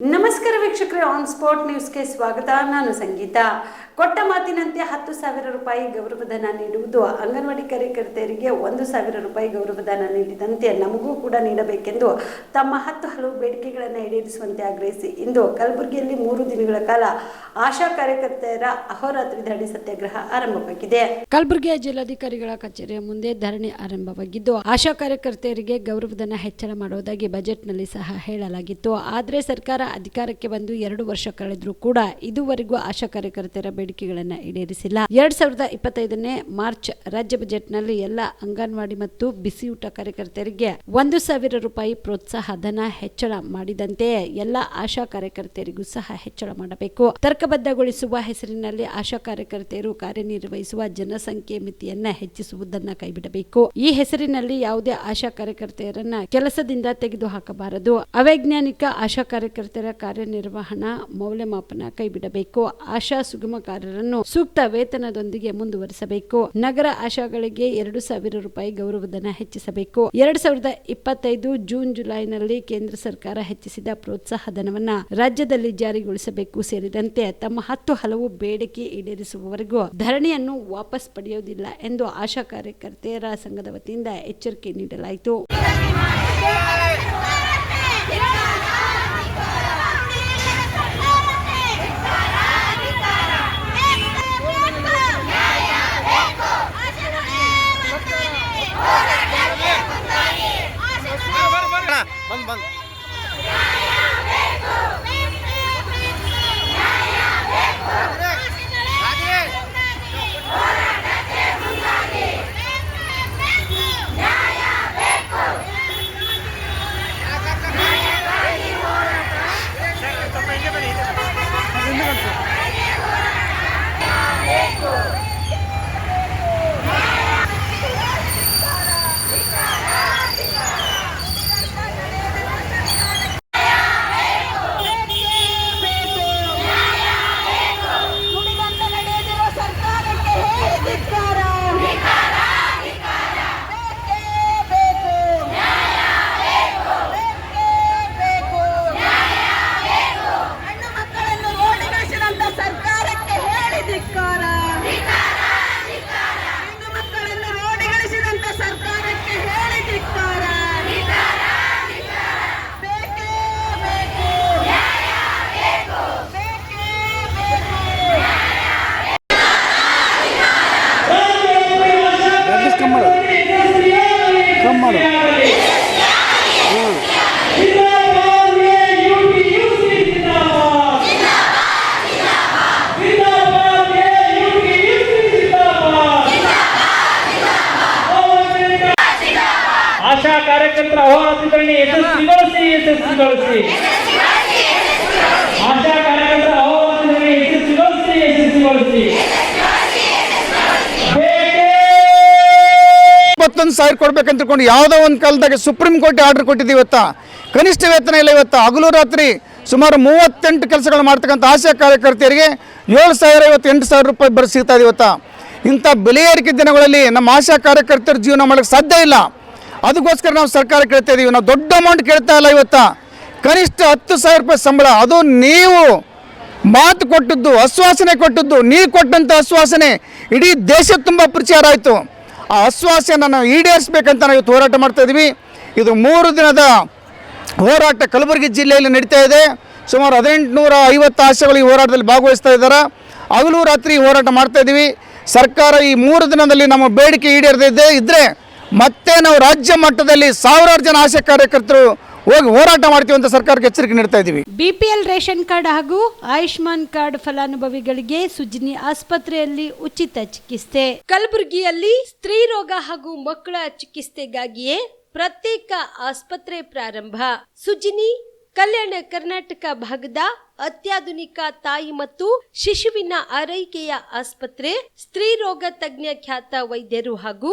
ನಮಸ್ಕಾರ ವೀಕ್ಷಕರೇ on spot ನ್ಯೂಸ್ಗೆ ಸ್ವಾಗತ. ನಾನು ಸಂಗೀತ. ಕೊಟ್ಟ ಮಾತಿನಂತೆ ಹತ್ತು ಸಾವಿರ ರೂಪಾಯಿ ಗೌರವಧನ ನೀಡುವುದು ಅಂಗನವಾಡಿ ಕಾರ್ಯಕರ್ತೆಯರಿಗೆ ಒಂದು ಸಾವಿರ ರೂಪಾಯಿ ಗೌರವಧನ ನೀಡಿದಂತೆ ನಮಗೂ ಕೂಡ ನೀಡಬೇಕೆಂದು ತಮ್ಮ ಹತ್ತು ಹಲವು ಬೇಡಿಕೆಗಳನ್ನು ಈಡೇರಿಸುವಂತೆ ಆಗ್ರಹಿಸಿ. ಇಂದು ಕಲಬುರಗಿಯಲ್ಲಿ ಮೂರು ದಿನಗಳ ಕಾಲ ಆಶಾ ಕಾರ್ಯಕರ್ತೆಯರ ಅಹೋರಾತ್ರಿ ಧರಣಿ ಸತ್ಯಾಗ್ರಹ ಆರಂಭವಾಗಿದೆ. ಕಲಬುರಗಿಯ ಜಿಲ್ಲಾಧಿಕಾರಿಗಳ ಕಚೇರಿಯ ಮುಂದೆ ಧರಣಿ ಆರಂಭವಾಗಿದ್ದು, ಆಶಾ ಕಾರ್ಯಕರ್ತೆಯರಿಗೆ ಗೌರವಧನ ಹೆಚ್ಚಳ ಮಾಡುವುದಾಗಿ ಬಜೆಟ್ನಲ್ಲಿ ಸಹ ಹೇಳಲಾಗಿತ್ತು. ಆದರೆ ಸರ್ಕಾರ ಅಧಿಕಾರಕ್ಕೆ ಬಂದು ಎರಡು ವರ್ಷ ಕಳೆದರೂ ಕೂಡ ಇದುವರೆಗೂ ಆಶಾ ಕಾರ್ಯಕರ್ತೆಯರ ಬೇಡಿಕೆಗಳನ್ನು ಈಡೇರಿಸಿಲ್ಲ. ಎರಡ್ ಸಾವಿರದ ಇಪ್ಪತ್ತೈದನೇ ಮಾರ್ಚ್ ರಾಜ್ಯ ಬಜೆಟ್ನಲ್ಲಿ ಎಲ್ಲ ಅಂಗನವಾಡಿ ಮತ್ತು ಬಿಸಿಯೂಟ ಕಾರ್ಯಕರ್ತರಿಗೆ ಒಂದು ಸಾವಿರ ರೂಪಾಯಿ ಪ್ರೋತ್ಸಾಹ ಧನ ಹೆಚ್ಚಳ ಮಾಡಿದಂತೆ ಎಲ್ಲ ಆಶಾ ಕಾರ್ಯಕರ್ತೆಯರಿಗೂ ಸಹ ಹೆಚ್ಚಳ ಮಾಡಬೇಕು. ತರ್ಕಬದ್ಧಗೊಳಿಸುವ ಹೆಸರಿನಲ್ಲಿ ಆಶಾ ಕಾರ್ಯಕರ್ತೆಯರು ಕಾರ್ಯನಿರ್ವಹಿಸುವ ಜನಸಂಖ್ಯೆ ಮಿತಿಯನ್ನ ಹೆಚ್ಚಿಸುವುದನ್ನ ಕೈಬಿಡಬೇಕು. ಈ ಹೆಸರಿನಲ್ಲಿ ಯಾವುದೇ ಆಶಾ ಕಾರ್ಯಕರ್ತೆಯರನ್ನ ಕೆಲಸದಿಂದ ತೆಗೆದುಹಾಕಬಾರದು. ಅವೈಜ್ಞಾನಿಕ ಆಶಾ ಕಾರ್ಯಕರ್ತೆಯರ ಕಾರ್ಯನಿರ್ವಹಣಾ ಮೌಲ್ಯಮಾಪನ ಕೈಬಿಡಬೇಕು. ಆಶಾ ಸುಗಮಕಾರರನ್ನು ಸೂಕ್ತ ವೇತನದೊಂದಿಗೆ ಮುಂದುವರಿಸಬೇಕು. ನಗರ ಆಶಾಗಳಿಗೆ ಎರಡು ಸಾವಿರ ರೂಪಾಯಿ ಗೌರವಧನ ಹೆಚ್ಚಿಸಬೇಕು. ಎರಡ್ ಸಾವಿರದ ಇಪ್ಪತ್ತೈದು ಜೂನ್ ಜುಲೈನಲ್ಲಿ ಕೇಂದ್ರ ಸರ್ಕಾರ ಹೆಚ್ಚಿಸಿದ ಪ್ರೋತ್ಸಾಹ ಧನವನ್ನು ರಾಜ್ಯದಲ್ಲಿ ಜಾರಿಗೊಳಿಸಬೇಕು ಸೇರಿದಂತೆ ತಮ್ಮ ಹತ್ತು ಹಲವು ಬೇಡಿಕೆ ಈಡೇರಿಸುವವರೆಗೂ ಧರಣಿಯನ್ನು ವಾಪಸ್ ಪಡೆಯುವುದಿಲ್ಲ ಎಂದು ಆಶಾ ಕಾರ್ಯಕರ್ತೆಯರ ಸಂಘದ ವತಿಯಿಂದ ಎಚ್ಚರಿಕೆ ನೀಡಲಾಯಿತು. ಆಶಾ ಕಾರ್ಯಕರ್ತರ ಇಪ್ಪತ್ತೊಂದು ಸಾವಿರ ಕೊಡ್ಬೇಕಂತ ತಿಳ್ಕೊಂಡು ಯಾವುದೋ ಒಂದು ಕಾಲದಾಗ ಸುಪ್ರೀಂ ಕೋರ್ಟ್ ಆರ್ಡರ್ ಕೊಟ್ಟಿದ್ದೀವಿ ಇವತ್ತ. ಕನಿಷ್ಠ ವೇತನ ಇಲ್ಲ ಇವತ್ತು. ಹಗಲು ರಾತ್ರಿ ಸುಮಾರು ಮೂವತ್ತೆಂಟು ಕೆಲಸಗಳು ಮಾಡ್ತಕ್ಕಂಥ ಆಶಾ ಕಾರ್ಯಕರ್ತೆಯರಿಗೆ ಏಳು ಸಾವಿರ ಇವತ್ತು ಎಂಟು ಸಾವಿರ ರೂಪಾಯಿ ಬರೀ ಸಿಗ್ತಾ ಇದೆ ಇವತ್ತು. ಇಂಥ ಬೆಲೆ ಏರಿಕೆ ದಿನಗಳಲ್ಲಿ ನಮ್ಮ ಆಶಾ ಕಾರ್ಯಕರ್ತರ ಜೀವನ ಮಾಡೋಕ್ಕೆ ಸಾಧ್ಯ ಇಲ್ಲ. ಅದಕ್ಕೋಸ್ಕರ ನಾವು ಸರ್ಕಾರ ಕೇಳ್ತಾ ಇದ್ದೀವಿ ನಾವು ದೊಡ್ಡ ಅಮೌಂಟ್ ಕೇಳ್ತಾ ಇಲ್ಲ ಇವತ್ತು. ಕನಿಷ್ಠ ಹತ್ತು ಸಾವಿರ ರೂಪಾಯಿ ಸಂಬಳ. ಅದು ನೀವು ಮಾತು ಕೊಟ್ಟದ್ದು, ಆಶ್ವಾಸನೆ ಕೊಟ್ಟದ್ದು, ನೀವು ಕೊಟ್ಟಂಥ ಆಶ್ವಾಸನೆ. ಇಡೀ ದೇಶ ತುಂಬ ಪ್ರಚಾರ ಆಯಿತು. ಆ ಆಶ್ವಾಸನ ನಾವು ಈಡೇರಿಸ್ಬೇಕಂತ ನಾವು ಇವತ್ತು ಹೋರಾಟ ಮಾಡ್ತಾ ಇದ್ದೀವಿ ಇದು ಮೂರು ದಿನದ ಹೋರಾಟ ಕಲಬುರಗಿ ಜಿಲ್ಲೆಯಲ್ಲಿ ನಡೀತಾ ಇದೆ. ಸುಮಾರು ಹದಿನೆಂಟುನೂರ ಐವತ್ತು ಆಶೆಗಳು ಈ ಹೋರಾಟದಲ್ಲಿ ಭಾಗವಹಿಸ್ತಾ ಇದ್ದಾರೆ. ಹಗಲು ರಾತ್ರಿ ಹೋರಾಟ ಮಾಡ್ತಾ ಇದ್ದೀವಿ ಸರ್ಕಾರ ಈ ಮೂರು ದಿನದಲ್ಲಿ ನಮ್ಮ ಬೇಡಿಕೆ ಈಡೇರದಿದ್ದೇ ಇದ್ದರೆ ಮತ್ತೆ ನಾವು ರಾಜ್ಯ ಮಟ್ಟದಲ್ಲಿ ಸಾವಿರಾರು ಜನ ಆಶಾ ಕಾರ್ಯಕರ್ತರು ಹೋಗಿ ಹೋರಾಟ ಮಾಡ್ತೀವಿ ಅಂತ ಸರ್ಕಾರಕ್ಕೆ ಎಚ್ಚರಿಕೆ ನೀಡ್ತಾ ಇದ್ದೀವಿ. ಬಿಪಿಎಲ್ ರೇಷನ್ ಕಾರ್ಡ್ ಹಾಗೂ ಆಯುಷ್ಮಾನ್ ಕಾರ್ಡ್ ಫಲಾನುಭವಿಗಳಿಗೆ ಸುಜಿನಿ ಆಸ್ಪತ್ರೆಯಲ್ಲಿ ಉಚಿತ ಚಿಕಿತ್ಸೆ. ಕಲಬುರಗಿಯಲ್ಲಿ ಸ್ತ್ರೀ ರೋಗ ಹಾಗೂ ಮಕ್ಕಳ ಚಿಕಿತ್ಸೆಗಾಗಿಯೇ ಪ್ರತ್ಯೇಕ ಆಸ್ಪತ್ರೆ ಪ್ರಾರಂಭ. ಸುಜಿನಿ, ಕಲ್ಯಾಣ ಕರ್ನಾಟಕ ಭಾಗದ ಅತ್ಯಾಧುನಿಕ ತಾಯಿ ಮತ್ತು ಶಿಶುವಿನ ಆರೈಕೆಯ ಆಸ್ಪತ್ರೆ, ಸ್ತ್ರೀ ರೋಗ ತಜ್ಞ ಖ್ಯಾತ ವೈದ್ಯರು ಹಾಗೂ